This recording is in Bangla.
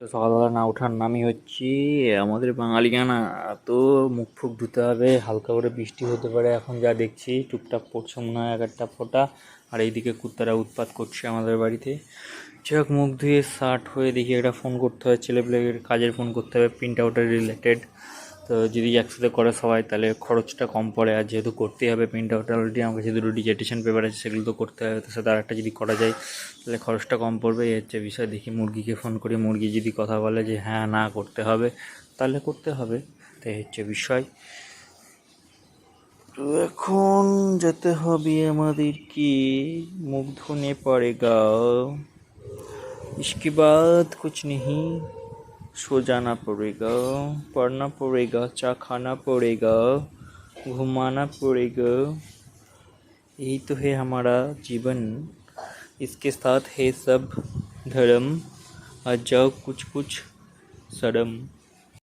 সকালবেলা না ওঠার নামই হচ্ছে, আমাদের বাঙালি বাঙালিগানা তো মুখ ফুক ধুতে হবে, হালকা করে বৃষ্টি হতে পারে, এখন যা দেখছি টুকটাক পড়ছে মনে হয় এক একটা ফোটা, আর এইদিকে কুত্তারা উৎপাত করছে আমাদের বাড়িতে। যাক মুখ ধুয়ে শার্ট হয়ে দেখি একটা ফোন করতে হয়, ছেলেপেলের কাজের ফোন করতে হবে প্রিন্ট আউটের রিলেটেড তো যদি একসাথে করে সবাই তাহলে খরচটা কম পড়ে আর যেহেতু করতেই হবে প্রিন্ট আউট অলরেডি আমার কাছে দুটো ডিজেটেশন পেপার আছে সেগুলো তো করতে হবে তার সাথে আরেকটা যদি করা যায় তাহলে খরচটা কম পড়বে এই হচ্ছে বিষয় দেখি মুরগিকে ফোন করি মুরগি যদি কথা বলে যে হ্যাঁ না করতে হবে তাহলে করতে হবে তো এই হচ্ছে বিষয় তো এখন যেতে হবে আমাদেরকে মুখ ধুনে পড়েগা इसके बाद कुछ नहीं सो जाना पड़ेगा, पढ़ना पड़ेगा चा खाना पड़ेगा, घुमाना पड़ेगा। यही तो है हमारा जीवन। इसके साथ है सब धर्म आ जाओ कुछ कुछ शर्म।